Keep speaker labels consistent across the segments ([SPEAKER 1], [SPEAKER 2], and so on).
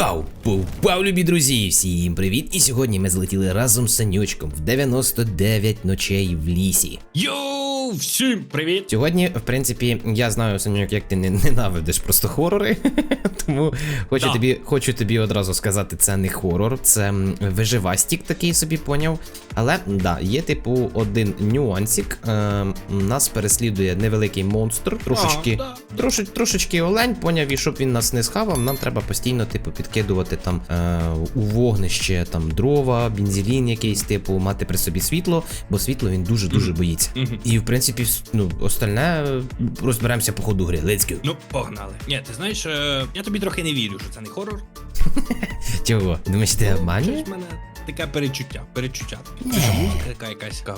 [SPEAKER 1] Вау! Вау, любі друзі! Всім привіт! І сьогодні ми злетіли разом з Санючком в 99 ночей в лісі.
[SPEAKER 2] Йоу, всім привіт!
[SPEAKER 1] Сьогодні, в принципі, я знаю, Санюк, як ти не ненавидиш просто хорори. Тому хочу
[SPEAKER 2] Да.
[SPEAKER 1] тобі, хочу тобі одразу сказати, це не хорор, це виживастік такий собі поняв. Але да, є типу один нюансик. Е, нас переслідує невеликий монстр, трошечки,
[SPEAKER 2] да.
[SPEAKER 1] трошеч, трошечки олень, поняв, і щоб він нас не схавав, нам треба постійно, типу, підкидувати там е, у вогнище там дрова, бензелін якийсь, типу, мати при собі світло, бо світло він дуже дуже боїться. І в принципі, ну, остальне е, розберемося по ходу гри. Let's go.
[SPEAKER 2] Ну, погнали. Ні, ти знаєш, е, я тобі трохи не вірю, що це не хорор.
[SPEAKER 1] Чого? Думаєш, ти обманюєш?
[SPEAKER 2] Щось мене таке перечуття. Перечуття. Це ж музика така якась така.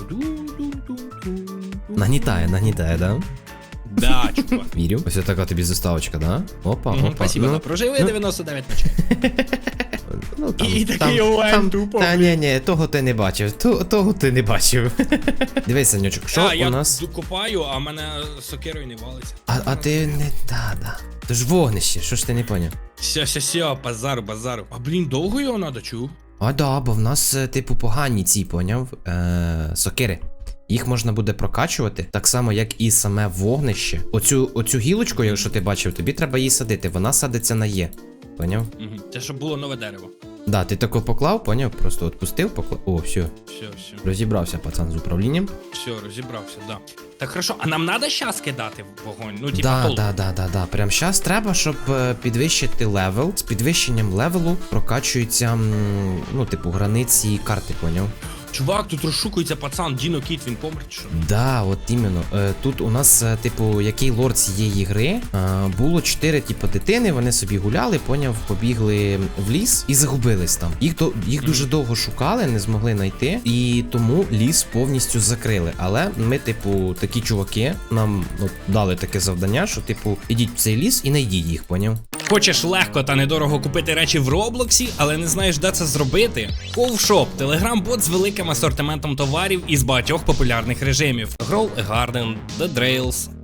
[SPEAKER 1] Нагнітає, нагнітає, да?
[SPEAKER 2] Да, чувак.
[SPEAKER 1] Вірю. Ось така тобі заставочка, да? Опа, опа.
[SPEAKER 2] Спасибо,
[SPEAKER 1] ну.
[SPEAKER 2] Проживи
[SPEAKER 1] ну.
[SPEAKER 2] 99 ночей.
[SPEAKER 1] ну, там,
[SPEAKER 2] І такий
[SPEAKER 1] там,
[SPEAKER 2] олень
[SPEAKER 1] там,
[SPEAKER 2] тупо.
[SPEAKER 1] Та ні, ні, того ти не бачив, то, того ти не бачив. Дивись, Санючок, що
[SPEAKER 2] а, я
[SPEAKER 1] у нас?
[SPEAKER 2] ду- копаю, а мене сокирою не валиться.
[SPEAKER 1] А, а ти не. Да, да. То ж вогнище, що ж ти не поняв?
[SPEAKER 2] Все, все, все, базару, базару. А блін, довго його надо, чув?
[SPEAKER 1] А да, бо в нас, е, типу, погані ці, поняв? Е, сокири. Їх можна буде прокачувати, так само, як і саме вогнище. Оцю, оцю гілочку, якщо ти бачив, тобі треба її садити. Вона садиться на Є. Поняв?
[SPEAKER 2] Угу. Це щоб було нове дерево.
[SPEAKER 1] Да, ти тако поклав, поняв? Просто отпустив, поклав. О, все.
[SPEAKER 2] Все, все.
[SPEAKER 1] Розібрався пацан з управлінням.
[SPEAKER 2] Все, розібрався, да. Так хорошо, а нам треба щас кидати в вогонь? Ну, типа,
[SPEAKER 1] Да,
[SPEAKER 2] толку.
[SPEAKER 1] да, да, да, да. Прям щас треба, щоб е, підвищити левел. З підвищенням левелу прокачуються, м, ну, типу, границі карти, поняв?
[SPEAKER 2] Чувак, тут розшукується пацан, Діно Кіт, він помер чи що?
[SPEAKER 1] Да, от іменно. Е, Тут у нас, е, типу, який лорд цієї гри, е, було чотири, типу, дитини, вони собі гуляли, поняв, побігли в ліс і загубились там. Їх до їх дуже довго шукали, не змогли знайти, і тому ліс повністю закрили. Але ми, типу, такі чуваки, нам ну, дали таке завдання, що, типу, ідіть в цей ліс і знайдіть їх, поняв?
[SPEAKER 2] Хочеш легко та недорого купити речі в Роблоксі, але не знаєш, де це зробити? Ковшоп телеграм-бот з великим асортиментом товарів із багатьох популярних режимів: Grow a Garden, The Drails,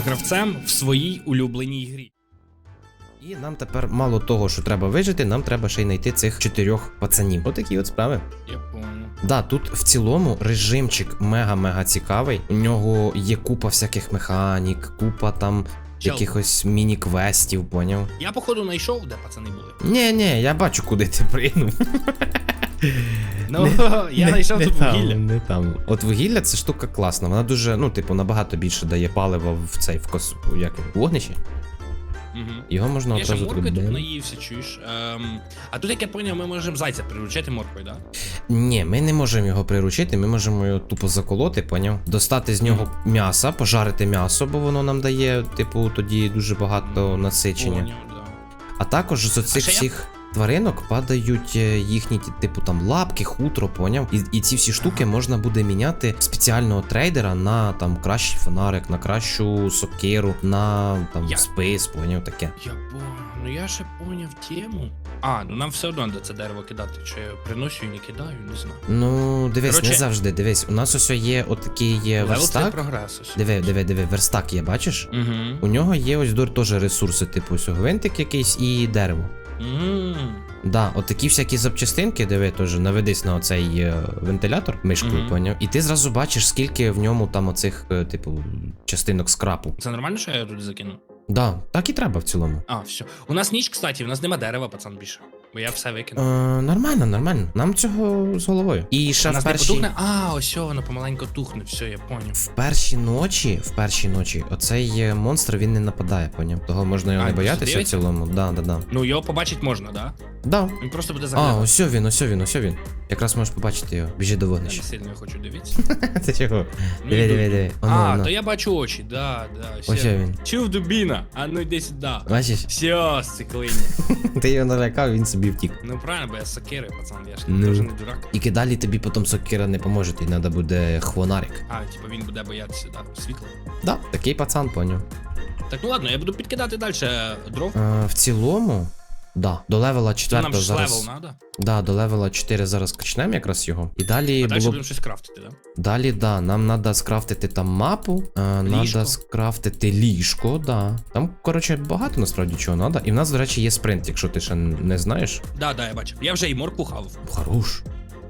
[SPEAKER 2] гравцем в своїй улюбленій грі.
[SPEAKER 1] І нам тепер мало того, що треба вижити, нам треба ще й знайти цих чотирьох пацанів. Отакі от справи.
[SPEAKER 2] Я понял.
[SPEAKER 1] Да, тут в цілому режимчик мега-мега цікавий. У нього є купа всяких механік, купа там. Якихось міні-квестів, поняв?
[SPEAKER 2] Я походу знайшов, де пацани були.
[SPEAKER 1] Ні, ні, я бачу, куди ти прийнув.
[SPEAKER 2] Ну, я знайшов тут
[SPEAKER 1] там,
[SPEAKER 2] вугілля.
[SPEAKER 1] Не там. От вугілля це штука класна. Вона дуже, ну, типу, набагато більше дає палива в цей в кос... як він,
[SPEAKER 2] Мгм.
[SPEAKER 1] Його можна
[SPEAKER 2] Я ще
[SPEAKER 1] одразу
[SPEAKER 2] моркою тут наївся, чуєш. Ем, а тут, як я поняв, ми можемо зайця приручити моркою, да?
[SPEAKER 1] Ні, ми не можемо його приручити, ми можемо його тупо заколоти, поняв? Достати з нього м'яса, пожарити м'ясо, бо воно нам дає, типу, тоді дуже багато насичення.
[SPEAKER 2] Поняв, да.
[SPEAKER 1] А також з оцих
[SPEAKER 2] ще я-
[SPEAKER 1] всіх тваринок падають е, їхні, типу, там лапки, хутро, поняв? І, і ці всі штуки можна буде міняти спеціального трейдера на там кращий фонарик, на кращу сокиру, на там
[SPEAKER 2] Я-
[SPEAKER 1] спис, поняв таке.
[SPEAKER 2] Я понял. Ну я ще поняв тему. А, ну нам все одно до це дерево кидати. Чи я приношу і не кидаю, не знаю.
[SPEAKER 1] Ну, дивись, не завжди, дивись. У нас ось є отакий є
[SPEAKER 2] Левел три
[SPEAKER 1] верстак. Диви, диви, диви, верстак є, бачиш?
[SPEAKER 2] Угу.
[SPEAKER 1] У нього є ось дор теж ресурси, типу ось гвинтик якийсь і дерево.
[SPEAKER 2] Мгм.
[SPEAKER 1] Да, от такі всякі запчастинки, диви, теж наведись на оцей е, вентилятор мишкою,
[SPEAKER 2] Мгм.
[SPEAKER 1] поняв. І ти зразу бачиш, скільки в ньому там оцих, е, типу, частинок скрапу.
[SPEAKER 2] Це нормально, що я тут закину?
[SPEAKER 1] Да, так і треба в цілому.
[SPEAKER 2] А, все. У нас ніч, кстати, у нас нема дерева, пацан більше. Бо я все
[SPEAKER 1] Е, нормально, нормально. Нам цього з головою. І ще в
[SPEAKER 2] нас не
[SPEAKER 1] перші,
[SPEAKER 2] потухне? А, ось що, воно помаленьку тухне, все, я поняв.
[SPEAKER 1] в перші ночі, в перші ночі, оцей е, монстр він не нападає, поняв. Того можна його
[SPEAKER 2] А,
[SPEAKER 1] не
[SPEAKER 2] просто
[SPEAKER 1] боятися в
[SPEAKER 2] дивиться?
[SPEAKER 1] цілому. Да, да, да.
[SPEAKER 2] Ну, його побачить можна, да?
[SPEAKER 1] Да.
[SPEAKER 2] Він просто буде
[SPEAKER 1] А,
[SPEAKER 2] заглядати.
[SPEAKER 1] ось він, ось він, ось він. Якраз можеш побачити його. Біжи до
[SPEAKER 2] Я
[SPEAKER 1] вогнища.
[SPEAKER 2] не сильно хочу дивитися.
[SPEAKER 1] Це чого?
[SPEAKER 2] Ну,
[SPEAKER 1] Диви,
[SPEAKER 2] йду.
[SPEAKER 1] диви, диви. Оно,
[SPEAKER 2] А,
[SPEAKER 1] оно.
[SPEAKER 2] то я бачу очі, да, да.
[SPEAKER 1] Ось
[SPEAKER 2] все.
[SPEAKER 1] він.
[SPEAKER 2] Чув дубіна, а ну йди сюди.
[SPEAKER 1] Бачиш?
[SPEAKER 2] Все, сциклині.
[SPEAKER 1] Ти його налякав, він собі втік.
[SPEAKER 2] Ну правильно, бо я сокири, пацан, я ж
[SPEAKER 1] Ну.
[SPEAKER 2] дуже не дурак.
[SPEAKER 1] Тільки далі тобі потім сокира не поможе, тобі треба буде хвонарик.
[SPEAKER 2] А, типу він буде боятися, да, світла.
[SPEAKER 1] Да, такий пацан, поняв.
[SPEAKER 2] Так, ну ладно, я буду підкидати далі дров.
[SPEAKER 1] Е, в цілому, да, до левела 4
[SPEAKER 2] Нам ж
[SPEAKER 1] зараз.
[SPEAKER 2] левел надо.
[SPEAKER 1] Да, до левела 4 зараз качнемо якраз його. І далі
[SPEAKER 2] А далі
[SPEAKER 1] було
[SPEAKER 2] будемо щось крафтити, да?
[SPEAKER 1] Далі, да, нам треба скрафтити там мапу, е, треба скрафтити ліжко, да. Там, коротше, багато насправді чого треба. І в нас, до речі, є спринт, якщо ти ще не знаєш.
[SPEAKER 2] Да, да, я бачив. Я вже і морку хавав.
[SPEAKER 1] Хорош.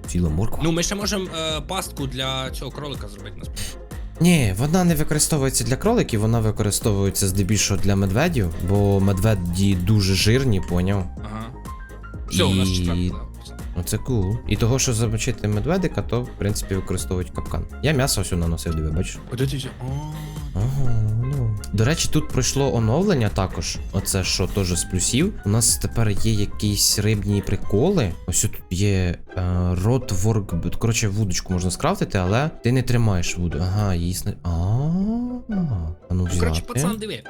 [SPEAKER 1] Ціла морква.
[SPEAKER 2] Ну, ми ще можемо е, пастку для цього кролика зробити насправді.
[SPEAKER 1] Ні, вона не використовується для кроликів, вона використовується здебільшого для медведів, бо медведі дуже жирні, поняв?
[SPEAKER 2] Ага. Все, у нас
[SPEAKER 1] І-
[SPEAKER 2] це левел.
[SPEAKER 1] Оце кул. І того, що замочити медведика, то в принципі використовують капкан. Я м'ясо всю наносив, диви, бачиш?
[SPEAKER 2] О,
[SPEAKER 1] Ага. До речі, тут пройшло оновлення також. Оце що теж з плюсів. У нас тепер є якісь рибні приколи. Ось тут є е, ротворк. Коротше, вудочку можна скрафтити, але ти не тримаєш вуду. Ага, її сна. А, ну взяти.
[SPEAKER 2] Коротше, пацан, диви.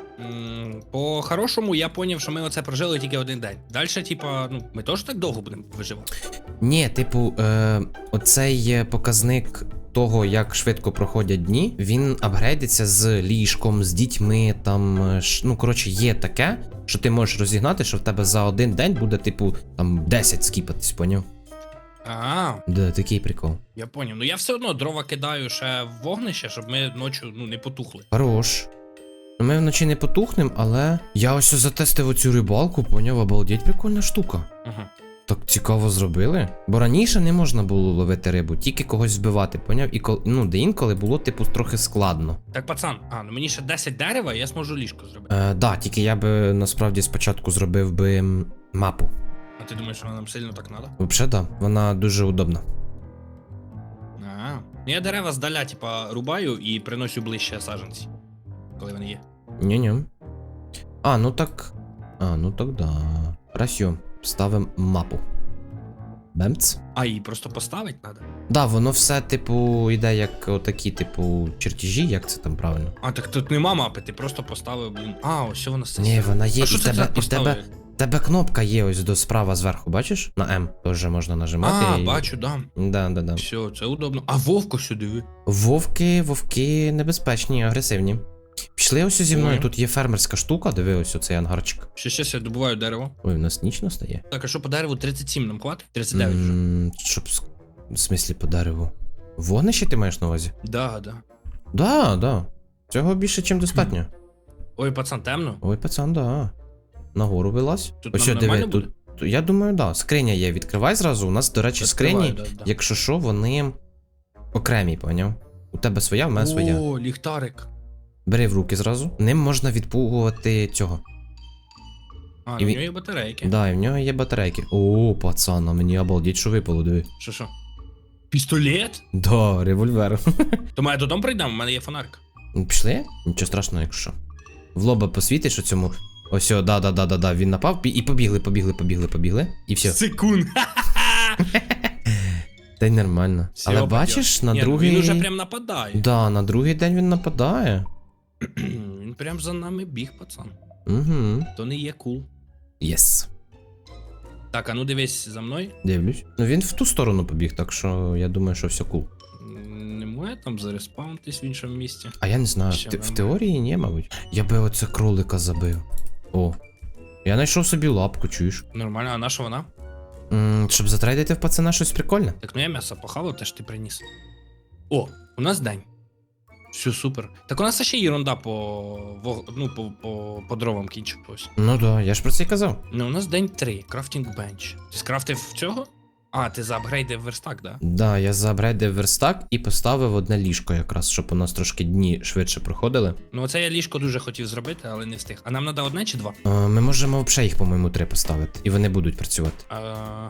[SPEAKER 2] По-хорошому я поняв, що ми оце прожили тільки один день. Далі, типа, ну, ми теж так довго будемо виживати.
[SPEAKER 1] Ні, типу, е, оцей показник того, як швидко проходять дні, він апгрейдиться з ліжком, з дітьми. Там е, ну коротше, є таке, що ти можеш розігнати, що в тебе за один день буде, типу, там 10 скіпатись, поняв?
[SPEAKER 2] А,
[SPEAKER 1] Да, такий прикол.
[SPEAKER 2] я поняв. Ну я все одно дрова кидаю ще в вогнище, щоб ми ночі ну, не потухли.
[SPEAKER 1] Хорош. Ну, Ми вночі не потухнем, але я ось затестив оцю рибалку, поняв, обалдеть, прикольна штука.
[SPEAKER 2] Угу.
[SPEAKER 1] Так цікаво зробили. Бо раніше не можна було ловити рибу, тільки когось збивати, поняв? І кол... ну, де інколи було, типу, трохи складно.
[SPEAKER 2] Так, пацан, а, ну мені ще 10 дерева, і я зможу ліжко зробити.
[SPEAKER 1] Е, да, тільки я би насправді спочатку зробив би мапу.
[SPEAKER 2] А ти думаєш, що нам сильно так треба?
[SPEAKER 1] Взагалі, да, вона дуже удобна.
[SPEAKER 2] А. Ну я дерева здаля, типа, рубаю і приношу ближче саджанці. Коли вони є.
[SPEAKER 1] Ні-ні. А, ну так. А, ну так да. Хорошо. Ставимо мапу. Бемц.
[SPEAKER 2] А її просто поставити треба.
[SPEAKER 1] Да, воно все, типу, йде як отакі, типу, чертежі, як це там правильно?
[SPEAKER 2] А, так тут нема мапи, ти просто поставив, блін. А, ось вона все.
[SPEAKER 1] Ні, вона є,
[SPEAKER 2] а
[SPEAKER 1] і
[SPEAKER 2] що це
[SPEAKER 1] тебе, і в тебе, тебе кнопка є ось до справа зверху, бачиш? На М теж можна нажимати.
[SPEAKER 2] А,
[SPEAKER 1] і...
[SPEAKER 2] бачу, да.
[SPEAKER 1] Да, да, да.
[SPEAKER 2] Все, це удобно. А вовко сюди.
[SPEAKER 1] Вовки, вовки небезпечні, агресивні. Пішли ось зі мною,
[SPEAKER 2] Ой.
[SPEAKER 1] тут є фермерська штука, диви ось оцей ангарчик.
[SPEAKER 2] Ще щас я добуваю дерево.
[SPEAKER 1] Ой, в нас ніч настає.
[SPEAKER 2] Так, а що по дереву 37 нам хватить? 39 вже.
[SPEAKER 1] М, Щоб с- в смислі по дереву. Вогнище ти маєш на увазі?
[SPEAKER 2] Да, да.
[SPEAKER 1] Да, да. Цього більше, чим достатньо.
[SPEAKER 2] Ой, пацан, темно.
[SPEAKER 1] Ой, пацан, да. Нагору вилазь.
[SPEAKER 2] Тут
[SPEAKER 1] Ось,
[SPEAKER 2] нам
[SPEAKER 1] диви,
[SPEAKER 2] нормально
[SPEAKER 1] тут. тут- Я думаю, да. Скриня є. Відкривай зразу. У нас, до речі,
[SPEAKER 2] Відкриваю,
[SPEAKER 1] скрині,
[SPEAKER 2] да, да.
[SPEAKER 1] якщо що, вони окремі, поняв? У тебе своя, в мене своя.
[SPEAKER 2] О, ліхтарик.
[SPEAKER 1] Бери в руки зразу. Ним можна відпугувати цього.
[SPEAKER 2] А,
[SPEAKER 1] І він-
[SPEAKER 2] нього є батарейки.
[SPEAKER 1] Да, і в нього є батарейки. О, пацан, а мені обалдіть, що випало, диви.
[SPEAKER 2] Що що? Пістолет?
[SPEAKER 1] Да, револьвер.
[SPEAKER 2] То ми додому прийдемо, у мене є фонарик.
[SPEAKER 1] Ну, Пішли? Нічого страшного, якщо. що. В лоба посвітиш оцьому. Ось, о, да, да, да, да, да. Він напав і побігли, побігли, побігли, побігли. І все.
[SPEAKER 2] Секунд.
[SPEAKER 1] Та й нормально.
[SPEAKER 2] Всьо,
[SPEAKER 1] Але бачиш, на
[SPEAKER 2] Ні, ну
[SPEAKER 1] другий.
[SPEAKER 2] Він уже прям нападає.
[SPEAKER 1] Да, на другий день він нападає.
[SPEAKER 2] Він прям за нами біг, пацан.
[SPEAKER 1] Угу.
[SPEAKER 2] То не є кул.
[SPEAKER 1] Єс.
[SPEAKER 2] Так, а ну дивись за мною.
[SPEAKER 1] Дивлюсь. Ну він в ту сторону побіг, так що я думаю, що все кул.
[SPEAKER 2] Не може там зареспаунтись в іншому місці.
[SPEAKER 1] А я не знаю,
[SPEAKER 2] Ще
[SPEAKER 1] в, те- в теорії ні, мабуть. Я би оце кролика забив. О. Я знайшов собі лапку, чуєш?
[SPEAKER 2] Нормально, а на що вона?
[SPEAKER 1] м щоб затрейдити в пацана щось прикольне.
[SPEAKER 2] Так ну я м'ясо похавав, теж ти приніс. О, у нас день. Все супер. Так у нас ще єрунда по, ну, по, по, по дровам кінчилась.
[SPEAKER 1] Ну да, я ж про це й казав.
[SPEAKER 2] Ну, у нас день 3, крафтинг бенч. Ти скрафтив цього? А, ти заапгрейдив верстак, да?
[SPEAKER 1] Да, я забрейдив верстак і поставив одне ліжко якраз, щоб у нас трошки дні швидше проходили.
[SPEAKER 2] Ну, оце я ліжко дуже хотів зробити, але не встиг. А нам треба одне чи два?
[SPEAKER 1] Е, Ми можемо взагалі їх, по-моєму, три поставити, і вони будуть працювати.
[SPEAKER 2] А...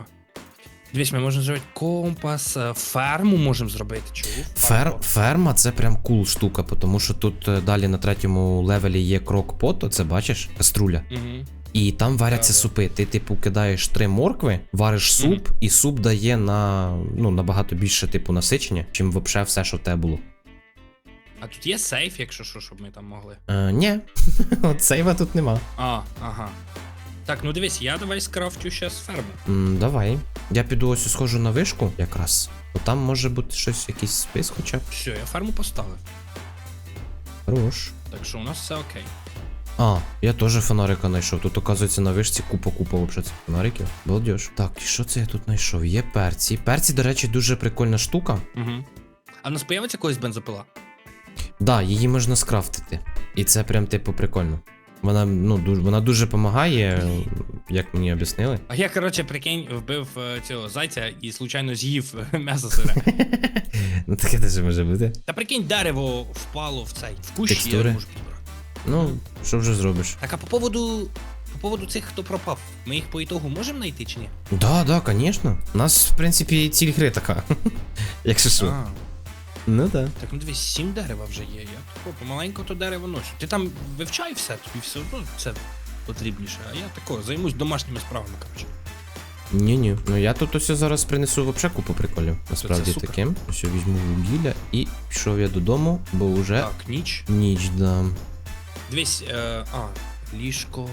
[SPEAKER 2] Дивись, ми можемо зробити компас, е, ферму можемо зробити. Чув?
[SPEAKER 1] Фер, ферма це прям кул штука, тому що тут е, далі на третьому левелі є крокпот, оце бачиш, каструля.
[SPEAKER 2] Угу.
[SPEAKER 1] І там варяться
[SPEAKER 2] Да-да.
[SPEAKER 1] супи. Ти, типу, кидаєш три моркви, вариш суп, і суп дає на ну, набагато більше, типу, насичення, чим взагалі все, що в тебе було.
[SPEAKER 2] А тут є сейф, якщо що, щоб ми там могли.
[SPEAKER 1] Е, ні, от сейва тут нема.
[SPEAKER 2] А, ага. Так, ну дивись, я давай скрафтю щас ферму.
[SPEAKER 1] М, давай. Я піду ось схожу на вишку якраз. Бо там може бути щось, якийсь спис хоча б.
[SPEAKER 2] Все, я ферму поставив.
[SPEAKER 1] Хорош.
[SPEAKER 2] Так що у нас все окей.
[SPEAKER 1] А, я теж фонарика знайшов. Тут, оказується, на вишці купа-купа вообще цих фонариків. Балдеж. Так, і що це я тут знайшов? Є перці. Перці, до речі, дуже прикольна штука.
[SPEAKER 2] Угу. А в нас появиться колись бензопила?
[SPEAKER 1] Да, її можна скрафтити. І це прям типу прикольно. Вона, ну, дуже, вона дуже допомагає, як мені об'яснили.
[SPEAKER 2] А я, коротше, прикинь, вбив е, цього зайця і случайно з'їв е, м'ясо сире.
[SPEAKER 1] Ну таке теж може бути.
[SPEAKER 2] Та прикинь, дерево впало в цей в кущ, і я
[SPEAKER 1] Текстури.
[SPEAKER 2] не можу підібрати.
[SPEAKER 1] Ну, що вже зробиш?
[SPEAKER 2] Так, а по поводу. По поводу цих, хто пропав, ми їх по ітогу можемо знайти чи ні?
[SPEAKER 1] Да, да, звісно. У нас, в принципі, ціль гри така. Якщо що.
[SPEAKER 2] А,
[SPEAKER 1] Ну да.
[SPEAKER 2] так ну дивись, сім дерева вже є. Я тако помаленько то дерево ношу. Ти там вивчай все, тобі все одно це потрібніше. А я тако займусь домашніми справами, коротше.
[SPEAKER 1] Ні-ні. Ну я тут ось зараз принесу вообще купу приколів. Насправді таким. Ось візьму вугілля і пішов я додому, бо вже
[SPEAKER 2] Так, ніч.
[SPEAKER 1] ніч да.
[SPEAKER 2] Дивись, е, а, ліжко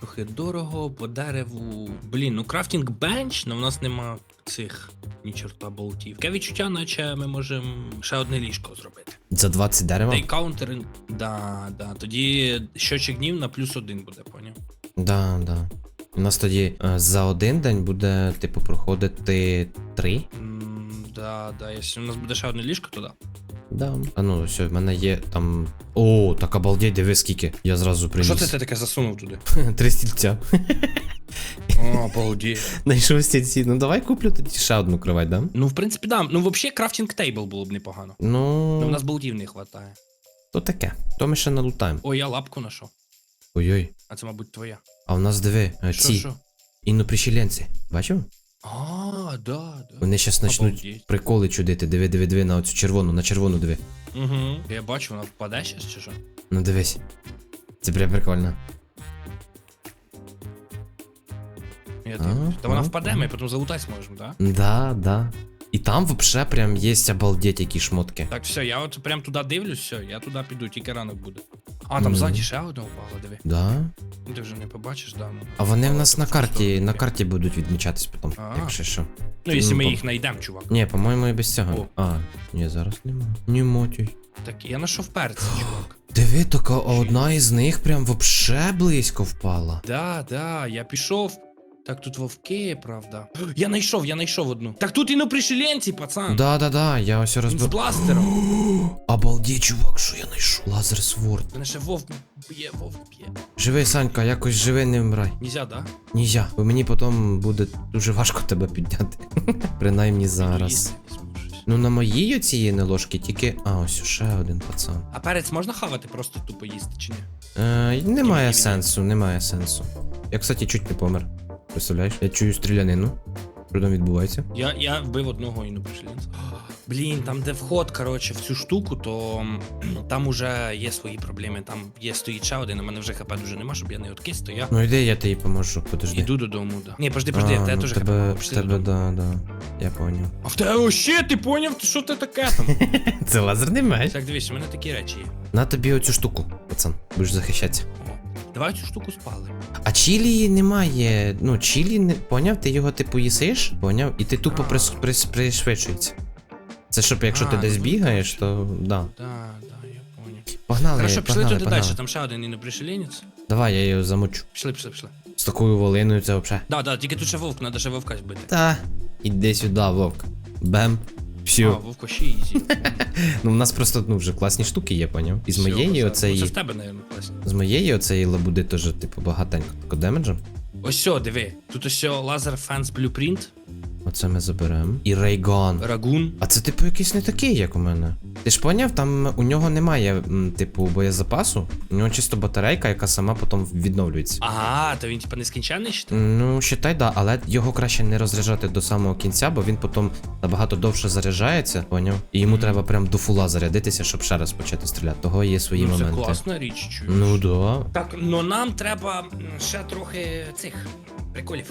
[SPEAKER 2] трохи дорого, по дереву. Блін, ну крафтінг бенч, але в нас нема цих ні чорта болтів. Таке відчуття, наче ми можемо ще одне ліжко зробити.
[SPEAKER 1] За 20 дерева?
[SPEAKER 2] Та й каунтер. Да, да. Тоді щочик днів на плюс один буде, поняв?
[SPEAKER 1] Да, да. У нас тоді е, за один день буде, типу, проходити три.
[SPEAKER 2] М, Да, да, якщо у нас буде ще одне ліжко, то да.
[SPEAKER 1] Да. А ну, все, в мене є там. О, так обалдеть, диви скільки. Я зразу приніс.
[SPEAKER 2] Що це ти таке засунув туди?
[SPEAKER 1] Три стільця.
[SPEAKER 2] Обалдеть.
[SPEAKER 1] Знайшов стільці. Ну давай куплю тоді ще одну кровать, да?
[SPEAKER 2] Ну, в принципі, да. Ну, взагалі, крафтінг тейбл було б непогано.
[SPEAKER 1] Ну,
[SPEAKER 2] Ну, в нас болтів не вистачає.
[SPEAKER 1] то таке. То ми ще налутаємо.
[SPEAKER 2] О, я лапку знайшов.
[SPEAKER 1] Ой-ой.
[SPEAKER 2] А це, мабуть, твоя.
[SPEAKER 1] А в нас диви, е,
[SPEAKER 2] Що,
[SPEAKER 1] ці
[SPEAKER 2] що?
[SPEAKER 1] Бачив?
[SPEAKER 2] А, да, да.
[SPEAKER 1] Вони щас почнуть
[SPEAKER 2] Обалдеть.
[SPEAKER 1] приколи чудити. Диви, диви, диви на оцю червону, на червону диви.
[SPEAKER 2] Угу. Я бачу, вона впаде щас чи що?
[SPEAKER 1] Ну дивись. Це прям прикольно.
[SPEAKER 2] Я
[SPEAKER 1] А,
[SPEAKER 2] дивлюсь. Та вона
[SPEAKER 1] а,
[SPEAKER 2] впаде,
[SPEAKER 1] а.
[SPEAKER 2] ми потім залутати зможемо, так?
[SPEAKER 1] Да, да. І там вообще прям є обалдеть які шмотки.
[SPEAKER 2] Так, все, я от прям туди дивлюсь, все, я туди піду, тільки ранок буде. А, там ззаді ще одна упала, диви.
[SPEAKER 1] Да.
[SPEAKER 2] Ну, Ти вже не побачиш, да. Ну,
[SPEAKER 1] А вони в нас на карті, на карті будуть відмічатись потім,
[SPEAKER 2] А.
[SPEAKER 1] якщо що.
[SPEAKER 2] Ну, якщо
[SPEAKER 1] Ну,
[SPEAKER 2] ми
[SPEAKER 1] по-
[SPEAKER 2] їх знайдемо, чувак.
[SPEAKER 1] Ні, по-моєму, і без цього. А, ні, зараз нема. Ні, мотюй.
[SPEAKER 2] Так, я знайшов перці, чувак.
[SPEAKER 1] Диви, така одна із них прям вообще близько впала.
[SPEAKER 2] Да, да, я пішов. Так, тут вовки, правда. Я знайшов, я знайшов одну. Так тут і на пришеленці, пацан.
[SPEAKER 1] Да, да, да, я ось
[SPEAKER 2] Він з
[SPEAKER 1] розбив.
[SPEAKER 2] бластером.
[SPEAKER 1] Обалдеть, чувак, що я знайшов. Лазер сворд.
[SPEAKER 2] Мене ще вовк б'є, вовк б'є.
[SPEAKER 1] Живи, Санька, якось живи, не вмирай.
[SPEAKER 2] Нельзя, да?
[SPEAKER 1] Нельзя, бо мені потім буде дуже важко тебе підняти. Принаймні зараз. Ну на моїй оцій не ложки тільки. А, ось ще один пацан.
[SPEAKER 2] А перець можна хавати, просто тупо їсти чи ні?
[SPEAKER 1] Е, немає сенсу, немає сенсу. Я, кстати, чуть не помер. Представляєш? Я чую стрілянину. Що там відбувається?
[SPEAKER 2] Я, я вбив одного і не пришелінця. Блін, там де вход, коротше, в цю штуку, то м, там уже є свої проблеми. Там є стоїть ще один, а мене вже хп дуже нема, щоб я не откис, то я
[SPEAKER 1] Ну йди, я тобі поможу, подожди.
[SPEAKER 2] іду додому, да. Ні, подожди, подожди,
[SPEAKER 1] а,
[SPEAKER 2] в тебе
[SPEAKER 1] ну,
[SPEAKER 2] теж хп
[SPEAKER 1] тебе,
[SPEAKER 2] мало,
[SPEAKER 1] в
[SPEAKER 2] пішли
[SPEAKER 1] тебе,
[SPEAKER 2] додому.
[SPEAKER 1] да, да. Я поняв.
[SPEAKER 2] А в тебе, ще, ти поняв, що це таке там?
[SPEAKER 1] Це лазерний меч.
[SPEAKER 2] так, дивись, у мене такі речі є.
[SPEAKER 1] На тобі оцю штуку, пацан. Будеш захищатися.
[SPEAKER 2] Давай цю штуку спали.
[SPEAKER 1] А чілі немає. Ну, чілі не поняв, ти його типу їсиш, поняв, і ти тупо
[SPEAKER 2] А.
[SPEAKER 1] прис, прис, пришвидшується. Це щоб якщо
[SPEAKER 2] А,
[SPEAKER 1] ти
[SPEAKER 2] ну
[SPEAKER 1] десь
[SPEAKER 2] тут
[SPEAKER 1] бігаєш, то да.
[SPEAKER 2] Да, да, я поняв.
[SPEAKER 1] Погнали,
[SPEAKER 2] Хорошо, пішли
[SPEAKER 1] погнали,
[SPEAKER 2] туди
[SPEAKER 1] погнали.
[SPEAKER 2] далі, там ще один і не пришелінець.
[SPEAKER 1] Давай, я його замочу.
[SPEAKER 2] Пішли, пішли, пішли.
[SPEAKER 1] З такою волиною це взагалі.
[SPEAKER 2] Да, да, тільки тут ще вовк, треба ще вовка збити.
[SPEAKER 1] Та, іди сюди, вовк. Бем. Все.
[SPEAKER 2] А, вовка ще ізі.
[SPEAKER 1] Ну, в нас просто ну, вже класні штуки є, поняв? І з
[SPEAKER 2] Всьо,
[SPEAKER 1] моєї оцеї.
[SPEAKER 2] Ну, Це в тебе, напевно, класно.
[SPEAKER 1] З моєї оцеї лабуди теж, типу, багатенько тако демеджа.
[SPEAKER 2] Ось сьо, диви. Тут ось сьо лазер фенс блюпринт,
[SPEAKER 1] Оце ми заберемо. І рейган.
[SPEAKER 2] рагун.
[SPEAKER 1] А це, типу, якийсь не такий, як у мене. Ти ж поняв, там у нього немає, м, типу, боєзапасу. У нього чисто батарейка, яка сама потім відновлюється.
[SPEAKER 2] Ага, то він типа нескінченний ще?
[SPEAKER 1] Ну, считай, да, але його краще не розряджати до самого кінця, бо він потім набагато довше заряджається, поняв? І йому треба прям до фула зарядитися, щоб ще раз почати стріляти. Того є свої
[SPEAKER 2] ну, це
[SPEAKER 1] моменти.
[SPEAKER 2] класна річ, чуєш.
[SPEAKER 1] Ну да.
[SPEAKER 2] Так, ну нам треба м, ще трохи цих приколів.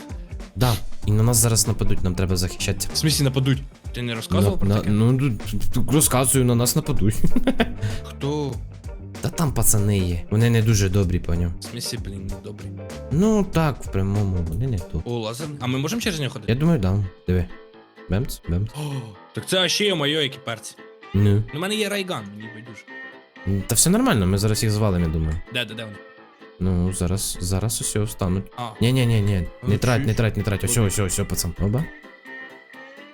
[SPEAKER 1] Да. І на нас зараз нападуть, нам треба захищатися.
[SPEAKER 2] В смісі нападуть. Ти не розказував
[SPEAKER 1] На-
[SPEAKER 2] про
[SPEAKER 1] на-
[SPEAKER 2] таке?
[SPEAKER 1] Ну, розказую, на нас нападуть.
[SPEAKER 2] Хто?
[SPEAKER 1] Та там пацани є. Вони не дуже добрі, поняв.
[SPEAKER 2] В смісі, блін, не добрий.
[SPEAKER 1] Ну так, в прямому, вони не то.
[SPEAKER 2] О, лазер. А ми можемо через нього
[SPEAKER 1] Я
[SPEAKER 2] ходити?
[SPEAKER 1] думаю, дам. Диви. Бемц, бемц.
[SPEAKER 2] О, так це ще моє, які.
[SPEAKER 1] Ну.
[SPEAKER 2] У мене є райган, мені байдуже.
[SPEAKER 1] Та все нормально, ми зараз їх звалимо, я думаю.
[SPEAKER 2] Де, де, де вони?
[SPEAKER 1] Ну, зараз, зараз усе встануть.
[SPEAKER 2] А,
[SPEAKER 1] Ні, ні, ні, ні, не
[SPEAKER 2] Ну,
[SPEAKER 1] трать, не трать, не трать. Ось, ось, ось, пацан. Оба.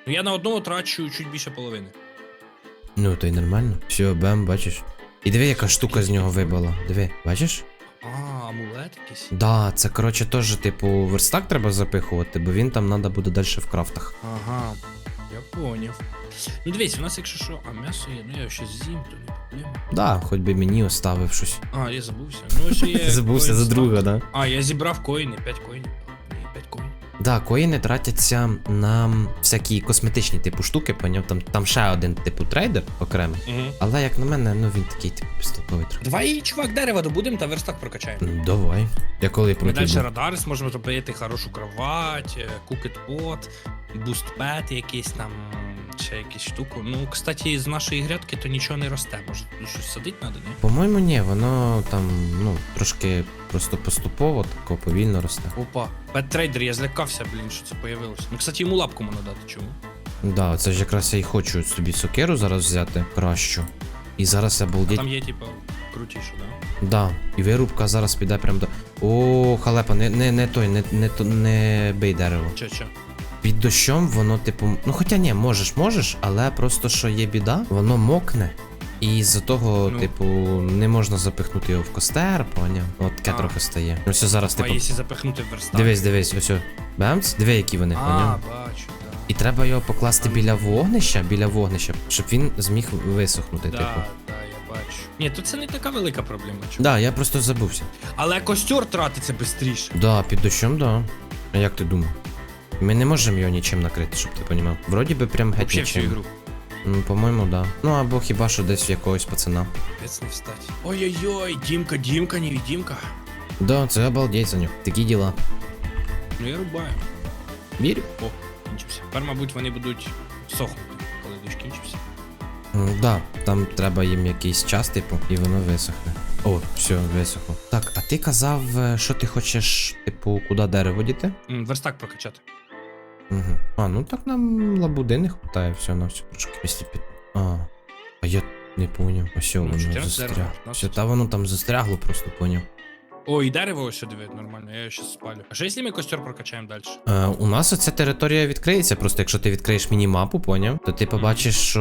[SPEAKER 2] ну я на одного трачу чуть більше половини.
[SPEAKER 1] Ну, то й нормально. Все, бем, бачиш. І диви, яка штука з нього вибила. Диви, бачиш?
[SPEAKER 2] А, амулет якийсь.
[SPEAKER 1] Да, це коротше теж, типу, верстак треба запихувати, бо він там треба буде далі в крафтах.
[SPEAKER 2] Ага, я поняв. Ну дивись, у нас якщо що, а м'ясо є, ну я щось з'їм, то не проблема.
[SPEAKER 1] Да, хоч би мені оставив щось.
[SPEAKER 2] А, я забувся. Ну ще є.
[SPEAKER 1] Забувся
[SPEAKER 2] коін
[SPEAKER 1] за
[SPEAKER 2] друга,
[SPEAKER 1] друга, да?
[SPEAKER 2] А, я зібрав коїни, 5 коїнів. Ні, 5 коїнів.
[SPEAKER 1] Да, коїни тратяться на всякі косметичні типу штуки, поняв? Там, там ще один типу трейдер окремий.
[SPEAKER 2] Угу.
[SPEAKER 1] Але як на мене, ну він такий, типу, безтолковий трохи.
[SPEAKER 2] Давай, чувак, дерева добудемо та верстак прокачаємо.
[SPEAKER 1] Ну, Давай. Я коли
[SPEAKER 2] Ми далі радари зможемо зробити хорошу кровать, е, кукет-пот, бустпет якийсь там, ще якусь штуку. Ну, кстати, з нашої грядки то нічого не росте. Може, ну, щось садити треба, ні?
[SPEAKER 1] По-моєму, ні, воно там, ну, трошки просто поступово, тако повільно росте.
[SPEAKER 2] Опа, пет-трейдер, я злякався, блін, що це появилося. Ну, кстати, йому лапку можна дати, чому?
[SPEAKER 1] Да, це ж якраз я й хочу собі сокеру зараз взяти кращу. І зараз
[SPEAKER 2] А
[SPEAKER 1] обалдеть.
[SPEAKER 2] там є, типу, крутіше, да?
[SPEAKER 1] Да, і вирубка зараз піде прям до. О, халепа, не, не, не той, не, не, то- не бий дерево.
[SPEAKER 2] Че, че?
[SPEAKER 1] Під дощом воно, типу, ну хоча ні, можеш, можеш, але просто що є біда, воно мокне. І з-за того,
[SPEAKER 2] Ну.
[SPEAKER 1] типу, не можна запихнути його в костер, поняв? От таке трохи стає. Ну все зараз,
[SPEAKER 2] А
[SPEAKER 1] типу.
[SPEAKER 2] якщо запихнути в верстак?
[SPEAKER 1] Дивись, дивись, ось. о. Бемц, диви, які вони,
[SPEAKER 2] А,
[SPEAKER 1] поняв?
[SPEAKER 2] бачу, да.
[SPEAKER 1] І треба його покласти біля вогнища, біля вогнища, щоб він зміг висохнути,
[SPEAKER 2] Да,
[SPEAKER 1] типу.
[SPEAKER 2] да, я бачу. Ні, то це не така велика проблема, чувак.
[SPEAKER 1] Да, я просто забувся.
[SPEAKER 2] Але костер тратиться швидше.
[SPEAKER 1] Да, під дощом, да. А як ти думав? Ми не можемо його нічим накрити, щоб ти понімав. Вроді би прям геть
[SPEAKER 2] Вообще всю
[SPEAKER 1] нічим.
[SPEAKER 2] ігру.
[SPEAKER 1] Ну, по-моєму, да. Ну або хіба що десь в якогось пацана.
[SPEAKER 2] Пець не встать. Ой-ой-ой, Дімка, Дімка, не Дімка.
[SPEAKER 1] Да, це обалдеть за нього. Такі діла.
[SPEAKER 2] Ну я рубаю.
[SPEAKER 1] Вірю.
[SPEAKER 2] О, кінчився. Тепер, мабуть, вони будуть сохнути, коли дощ кінчився.
[SPEAKER 1] М, Да, там треба їм якийсь час, типу, і воно висохне. О, все, висохло. Так, а ти казав, е, що ти хочеш, типу, куди дерево діти?
[SPEAKER 2] М, Верстак прокачати.
[SPEAKER 1] Угу. А, ну так нам лабуди не хватає, все на все трошки. Якщо під. А. А я не поняв. Ось
[SPEAKER 2] Ну,
[SPEAKER 1] воно
[SPEAKER 2] 14
[SPEAKER 1] застрягло. Все, та воно там застрягло, просто поняв.
[SPEAKER 2] О, і дерево ось сюди нормально, я його щас спалю. А що якщо ми костер прокачаємо далі?
[SPEAKER 1] Е, у нас оця територія відкриється, просто якщо ти відкриєш мінімапу, поняв, то ти побачиш е,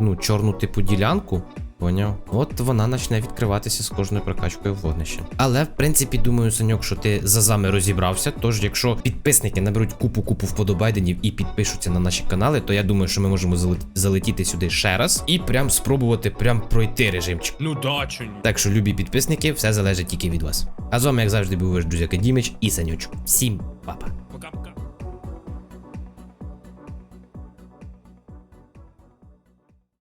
[SPEAKER 1] ну, чорну типу ділянку. Поняв? От вона почне відкриватися з кожною прокачкою вогнища. Але в принципі думаю, Саньок, що ти за зами розібрався. Тож, якщо підписники наберуть купу-купу вподобайденів і підпишуться на наші канали, то я думаю, що ми можемо залетіти сюди ще раз і прям спробувати прям пройти режимчик.
[SPEAKER 2] Ну да, чо ні.
[SPEAKER 1] Так що, любі підписники, все залежить тільки від вас. А з вами, як завжди, був ваш друзяка Дімич і Санючок. Всім па-па.